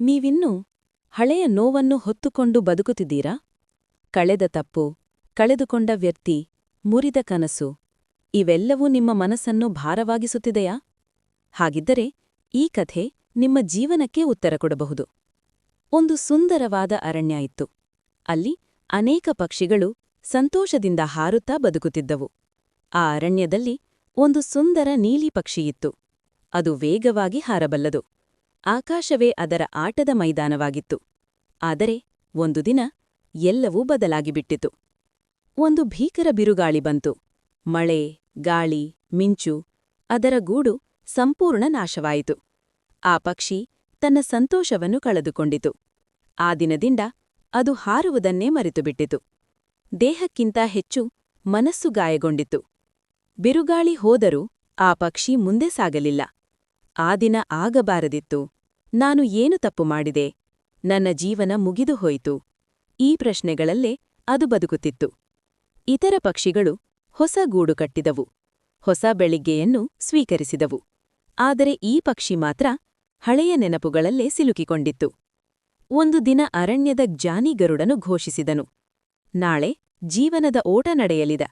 ನೀವಿನ್ನೂ ಹಳೆಯ ನೋವನ್ನು ಹೊತ್ತುಕೊಂಡು ಬದುಕುತ್ತಿದ್ದೀರಾ? ಕಳೆದ ತಪ್ಪು, ಕಳೆದುಕೊಂಡ ವ್ಯಕ್ತಿ, ಮುರಿದ ಕನಸು, ಇವೆಲ್ಲವೂ ನಿಮ್ಮ ಮನಸ್ಸನ್ನು ಭಾರವಾಗಿಸುತ್ತಿದೆಯಾ? ಹಾಗಿದ್ದರೆ ಈ ಕಥೆ ನಿಮ್ಮ ಜೀವನಕ್ಕೆ ಉತ್ತರ ಕೊಡಬಹುದು. ಒಂದು ಸುಂದರವಾದ ಅರಣ್ಯ ಇತ್ತು. ಅಲ್ಲಿ ಅನೇಕ ಪಕ್ಷಿಗಳು ಸಂತೋಷದಿಂದ ಹಾರುತ್ತಾ ಬದುಕುತ್ತಿದ್ದವು. ಆ ಅರಣ್ಯದಲ್ಲಿ ಒಂದು ಸುಂದರ ನೀಲಿ ಪಕ್ಷಿಯಿತ್ತು ಅದು ವೇಗವಾಗಿ ಹಾರಬಲ್ಲದು. ಆಕಾಶವೇ ಅದರ ಆಟದ ಮೈದಾನವಾಗಿತ್ತು. ಆದರೆ ಒಂದು ದಿನ ಎಲ್ಲವೂ ಬದಲಾಗಿಬಿಟ್ಟಿತು. ಒಂದು ಭೀಕರ ಬಿರುಗಾಳಿ ಬಂತು. ಮಳೆ, ಗಾಳಿ, ಮಿಂಚು ಅದರ ಗೂಡು ಸಂಪೂರ್ಣ ನಾಶವಾಯಿತು. ಆ ಪಕ್ಷಿ ತನ್ನ ಸಂತೋಷವನ್ನು ಕಳೆದುಕೊಂಡಿತು. ಆ ದಿನದಿಂದ ಅದು ಹಾರುವುದನ್ನೇ ಮರೆತುಬಿಟ್ಟಿತು. ದೇಹಕ್ಕಿಂತ ಹೆಚ್ಚು ಮನಸ್ಸು ಗಾಯಗೊಂಡಿತು ಬಿರುಗಾಳಿ ಹೋದರೂ ಆ ಪಕ್ಷಿ ಮುಂದೆ ಸಾಗಲಿಲ್ಲ. ಆ ದಿನ ಆಗಬಾರದಿತ್ತು. ನಾನು ಏನು ತಪ್ಪು ಮಾಡಿದೆ? ನನ್ನ ಜೀವನ ಮುಗಿದು ಹೋಯಿತು. ಈ ಪ್ರಶ್ನೆಗಳಲ್ಲೇ ಅದು ಬದುಕುತ್ತಿತ್ತು. ಇತರ ಪಕ್ಷಿಗಳು ಹೊಸ ಗೂಡು ಕಟ್ಟಿದವು. ಹೊಸ ಬೆಳಿಗ್ಗೆಯನ್ನು ಸ್ವೀಕರಿಸಿದವು. ಆದರೆ ಈ ಪಕ್ಷಿ ಮಾತ್ರ ಹಳೆಯ ನೆನಪುಗಳಲ್ಲೇ ಸಿಲುಕಿಕೊಂಡಿತ್ತು. ಒಂದು ದಿನ ಅರಣ್ಯದ ಜ್ಞಾನಿಗರುಡನು ಘೋಷಿಸಿದನು. ನಾಳೆ ಜೀವನದ ಓಟ ನಡೆಯಲಿದ.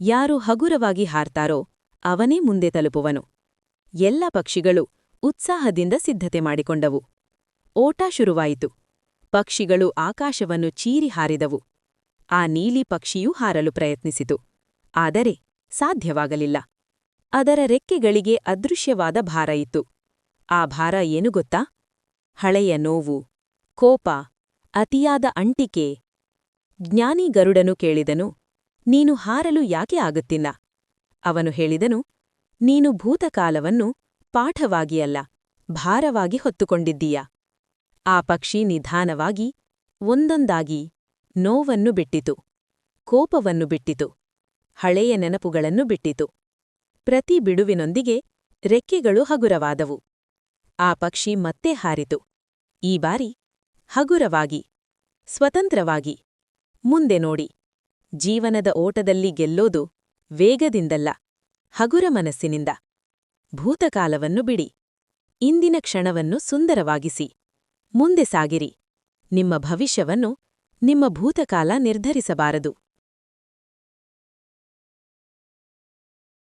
ಯಾರು ಹಗುರವಾಗಿ ಹಾರ್ತಾರೋ ಅವನೇ ಮುಂದೆ ತಲುಪುವನು. ಎಲ್ಲ ಪಕ್ಷಿಗಳು ಉತ್ಸಾಹದಿಂದ ಸಿದ್ಧತೆ ಮಾಡಿಕೊಂಡವು. ಓಟ ಶುರುವಾಯಿತು. ಪಕ್ಷಿಗಳು ಆಕಾಶವನ್ನು ಚೀರಿ ಹಾರಿದವು. ಆ ನೀಲಿ ಪಕ್ಷಿಯೂ ಹಾರಲು ಪ್ರಯತ್ನಿಸಿತು. ಆದರೆ ಸಾಧ್ಯವಾಗಲಿಲ್ಲ. ಅದರ ರೆಕ್ಕೆಗಳಿಗೆ ಅದೃಶ್ಯವಾದ ಭಾರ ಇತ್ತು. ಆ ಭಾರ ಏನು ಗೊತ್ತಾ? ಹಳೆಯ ನೋವು, ಕೋಪ, ಅತಿಯಾದ ಅಂಟಿಕೆ. ಜ್ಞಾನಿ ಗರುಡನು ಕೇಳಿದನು, ನೀನು ಹಾರಲು ಯಾಕೆ ಆಗುತ್ತಿಲ್ಲ? ಅವನು ಹೇಳಿದನು ನೀನು ಭೂತಕಾಲವನ್ನು ಪಾಠವಾಗಿ ಅಲ್ಲ ಭಾರವಾಗಿ ಹೊತ್ತುಕೊಂಡಿದ್ದೀಯ? ಆ ಪಕ್ಷಿ ನಿಧಾನವಾಗಿ ಒಂದೊಂದಾಗಿ ನೋವನ್ನು ಬಿಟ್ಟಿತು, ಕೋಪವನ್ನು ಬಿಟ್ಟಿತು, ಹಳೆಯ ನೆನಪುಗಳನ್ನು ಬಿಟ್ಟಿತು. ಪ್ರತಿ ಬಿಡುವಿನೊಂದಿಗೆ ರೆಕ್ಕೆಗಳು ಹಗುರವಾದವು. ಆ ಪಕ್ಷಿ ಮತ್ತೆ ಹಾರಿತು. ಈ ಬಾರಿ ಹಗುರವಾಗಿ, ಸ್ವತಂತ್ರವಾಗಿ, ಮುಂದೆ ನೋಡಿ. ಜೀವನದ ಓಟದಲ್ಲಿ ಗೆಲ್ಲೋದು ವೇಗದಿಂದಲ್ಲ. ಹಗುರ ಮನಸ್ಸಿನಿಂದ. ಭೂತಕಾಲವನ್ನು ಬಿಡಿ. ಇಂದಿನ ಕ್ಷಣವನ್ನು ಸುಂದರವಾಗಿಸಿ. ಮುಂದೆ ಸಾಗಿರಿ. ನಿಮ್ಮ ಭವಿಷ್ಯವನ್ನು ನಿಮ್ಮ ಭೂತಕಾಲ ನಿರ್ಧರಿಸಬಾರದು.